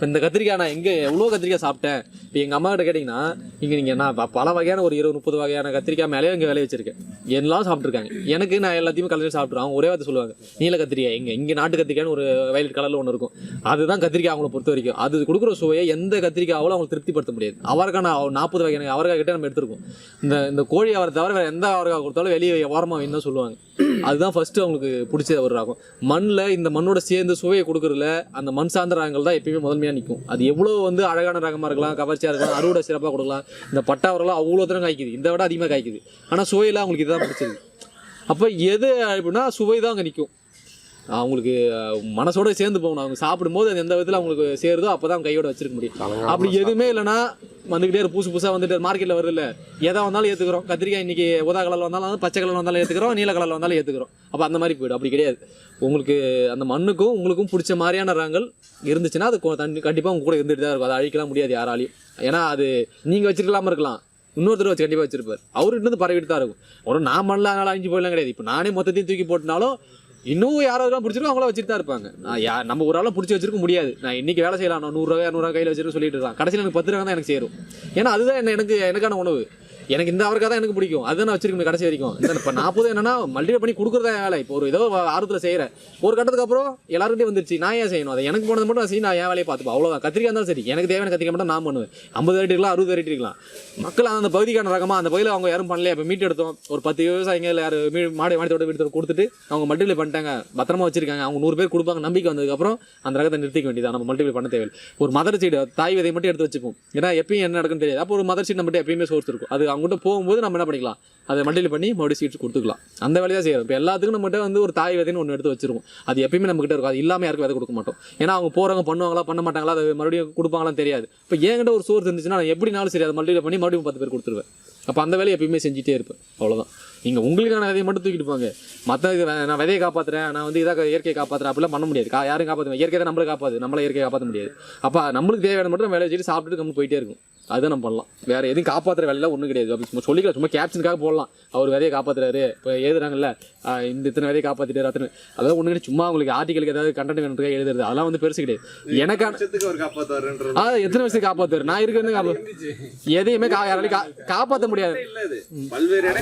இப்போ இந்த கத்திரிக்காய் நான் எங்கே எவ்வளோ கத்திரிக்காய் சாப்பிட்டேன். இப்போ எங்கள் அம்மா கிட்ட கேட்டிங்கன்னா இங்கே நீங்கள் நான் ப- பல வகையான ஒரு இருபது முப்பது வகையான கத்திரிக்காய் மேலே இங்கே விளைய வச்சிருக்கேன். எல்லாம் சாப்பிட்ருக்காங்க எனக்கு நான் எல்லாத்தையுமே கலந்து சாப்பிட்ருவேன் அவங்க ஒரே வார்த்தை சொல்லுவாங்க நீல கத்திரிக்காய் எங்கே இங்கே நாட்டு கத்திரிக்காய்னு ஒரு வயலட் கலரில் ஒன்று இருக்கும். அதுதான் கத்திரிக்காய் அவங்கள பொறுத்த வரைக்கும். அது கொடுக்குற சுவையை எந்த கத்திரிக்காயாவும் அவங்களுக்கு திருப்திப்படுத்த முடியாது. அவருக்கான நாற்பது வகையான அவரைக்காய் கிட்டே நம்ம எடுத்துருக்கோம். இந்த இந்த கோழி அவரை தவிர வேறு எந்த அவரைக்காய் கொடுத்தாலும் வெளியே ஓரமாக வேணும் சொல்லுவாங்க. அதுதான் ஃபர்ஸ்ட் அவங்களுக்கு பிடிச்ச ஒரு ரகம். மண்ணில் இந்த மண்ணோட சேர்ந்து சுவையை கொடுக்குறதுல அந்த மண் சார்ந்த ரகங்கள் தான் எப்பயுமே முதன்மையாக நிற்கும் அது எவ்வளோ வந்து அழகான ரகமாக இருக்கலாம் கவர்ச்சியாக இருக்கலாம் அறுவடை சிறப்பாக கொடுக்கலாம் இந்த பட்டாவரெல்லாம் அவ்வளோ தூரம் காய்க்குது. இந்த விட அதிகமாக காய்க்குது. ஆனால் சுவையில் அவங்களுக்கு இதுதான் பிடிச்சது. அப்போ எது அப்படின்னா சுவை தான் அங்கே நிற்கும் அவங்களுக்கு மனசோட சேர்ந்து போகணும். அவங்க சாப்பிடும்போது அது எந்த விதத்தில் அவங்களுக்கு சேருதோ அப்போ தான் கையோட வச்சிருக்க முடியும். அப்படி எதுவுமே இல்லைன்னா வந்துக்கிட்டே இரு, புதுசு புதுசாக வந்துட்டு மார்க்கெட்டில் வருதுல்ல. எதை வந்தாலும் ஏற்றுக்கிறோம் கத்திரிக்காய் இன்னைக்கு உதா கலரில் வந்தாலும் பச்சை கலரில் வந்தாலும் ஏற்றுக்கிறோம் நீல கலரில் வந்தாலும் ஏற்றுக்கிறோம் அப்போ அந்த மாதிரி போய்டும். அப்படி கிடையாது. உங்களுக்கு அந்த மண்ணுக்கும் உங்களுக்கும் பிடிச்ச மாதிரியான ரகங்கள் இருந்துச்சுன்னா அது கண்டிப்பாக உங்க கூட இருந்துட்டு தான் இருக்கும். அதை அழிக்கலாம் முடியாது யாராலையும். ஏன்னா அது நீங்கள் வச்சிருக்கலாம இருக்கலாம். இன்னொருத்தர் வச்சு கண்டிப்பாக வச்சிருப்பார். அவர்கிட்ட இருந்து பரவிட்டு தான் இருக்கும். ஒரு நான் மண்ணில் அதனால அழிஞ்சு போயிடலாம் கிடையாது. இப்போ நானே மொத்தத்தையும் தூக்கி போட்டினாலும் இன்னும் யாராவது பிடிச்சிருக்கோ அவங்கள வச்சுட்டு தான் இருப்பாங்க. நான் யா நம்ம ஒரு ஆளும் பிடிச்சி வச்சிருக்க முடியாது. நான் இன்னைக்கு வேலை செய்யலாம். நான் நூறுரூவா இரநூறுவா கையில் வச்சிருக்க சொல்லிட்டு இருக்கான். கடைசியில் எனக்கு பத்து ரூபா தான் எனக்கு சேரும். ஏன்னா அதுதான் என்ன எனக்கு எனக்கான உணவு. எனக்கு இந்த அவருக்காக தான் எனக்கு பிடிக்கும். அதுதான் நான் வச்சிருக்கேன் கடைசி வரைக்கும். இந்த இப்போ நாற்பது என்னன்னா மல்டிப்ளை பண்ணி கொடுக்குறதா வேலை. இப்போ ஒரு ஏதோ ஆர்வத்தில் செய்கிறேன் ஒரு கட்டத்துக்கு அப்புறம் எல்லாருக்கிட்டே வந்துருச்சு. நான் ஏன் செய்யணும்? அதை எனக்கு போனது மட்டும் நான் செய்ய நான் என் வேலையை பார்த்துப்பேன். அவ்வளோதான் கத்திரிக்காய் இருந்தாலும் சரி. எனக்கு தேவையான கத்திரிக்காய் மட்டும் நான் பண்ணுவேன். ஐம்பது வெரைட்டி இருக்கலாம் அறுபது வெரைட்டி இருக்கலாம். மக்கள் அந்த பகுதிக்கான ரகமா அந்த பகுதியில் அவங்க யாரும் பண்ணல இப்போ மீட் எடுத்தோம். ஒரு பத்து விவசாயிங்க இல்லை யார் மீ மாடு மாடித்தோட வீடு கொடுத்துட்டு அவங்க மல்டிப்ளை பண்ணிட்டாங்க. பத்திரமா வச்சிருக்காங்க. அவங்க நூறு பேர் கொடுப்பாங்க. நம்பிக்கை வந்ததுக்கப்புறம் அந்த ரகத்தை நிறுத்திக்க வேண்டியதான் நம்ம மல்டிப்ளை பண்ண தேவையில்லை. ஒரு மதர் சீடு தாய் விதை மட்டும் எடுத்து வச்சுப்போம். ஏன்னா எப்பயும் என்ன நடக்குன்னு தெரியாது. அப்போ ஒரு மதர் சீட் நம்மகிட்ட எப்பயுமே சோர்ஸ் இருக்கும். அது அவங்ககிட்ட போகும்போது நம்ம என்ன பண்ணிக்கலாம்? அதை மண்டியில் பண்ணி மறுபடியும் சீட்டு கொடுத்துக்கலாம். அந்த வேலையை தான் செய்யறோம் இப்போ எல்லாத்துக்கும் நம்மகிட்ட வந்து ஒரு தாய் விதைன்னு ஒன்று எடுத்து வச்சிருவோம். அது எப்பயுமே நம்மகிட்ட இருக்கும். அது இல்லாமல் யாருக்கும் விதை கொடுக்க மாட்டோம். ஏன்னா அவங்க போகிறவங்க பண்ணுவாங்களா பண்ண மாட்டாங்களா அதை மறுபடியும் கொடுப்பாங்களான்னு தெரியாது. இப்போ என்கிட்ட ஒரு சோர்ஸ் இருந்துச்சுன்னா நான் எப்படினாலும் சரி அதை மண்டியில் பண்ணி மறுபடியும் பத்து பேர் கொடுத்துருவேன். அப்போ அந்த வேலையை எப்பயுமே செஞ்சுட்டே இருப்பேன். அவ்வளோதான் நீங்கள் உங்களுக்கான விதையை மட்டும் தூக்கிட்டு போங்க. மற்ற இது நான் விதையை காப்பாற்றுறேன் நான் வந்து இதாக இயற்கையை காப்பாற்றுறேன் அப்படிலாம் பண்ண முடியாது. கா யாரும் காப்பாற்ற இயற்கை தான் நம்மளை காப்பாது நம்மளை இயற்கையை காப்பாற்ற முடியாது. அப்போ நம்மளுக்கு தேவையான மட்டும் வேலையை வச்சுட்டு சாப்பிட்டுட்டு நம்ம போயிட்டே இருக்கும். அதுதான் நம்ம பண்ணலாம். வேற எதுவும் காப்பாற்றுற வேலையெல்லாம் ஒன்றும் கிடையாது. அப்படி சும்மா சொல்லிக்கலாம். சும்மா கேப்ஷனுக்காக போடலாம். அவர் விதையை காப்பாற்றுறாரு இப்போ எழுதுறாங்கல்ல இந்த இத்தனை விதையை காப்பாற்றிட்டு அத்தனை அதெல்லாம் ஒன்றும் கிடையாது. சும்மா உங்களுக்கு ஆர்டிகளுக்கு ஏதாவது கண்டென்ட் வேணுன்றதுக்காக எழுதுறது. அதெல்லாம் வந்து பெருசு கிடையாது. எனக்கான வருஷத்துக்கு ஆ எத்தனை வருஷம் காப்பாற்றுவார் நான் இருக்கிறது எதையுமே யாராலையும் காப்பாற்ற முடியாது.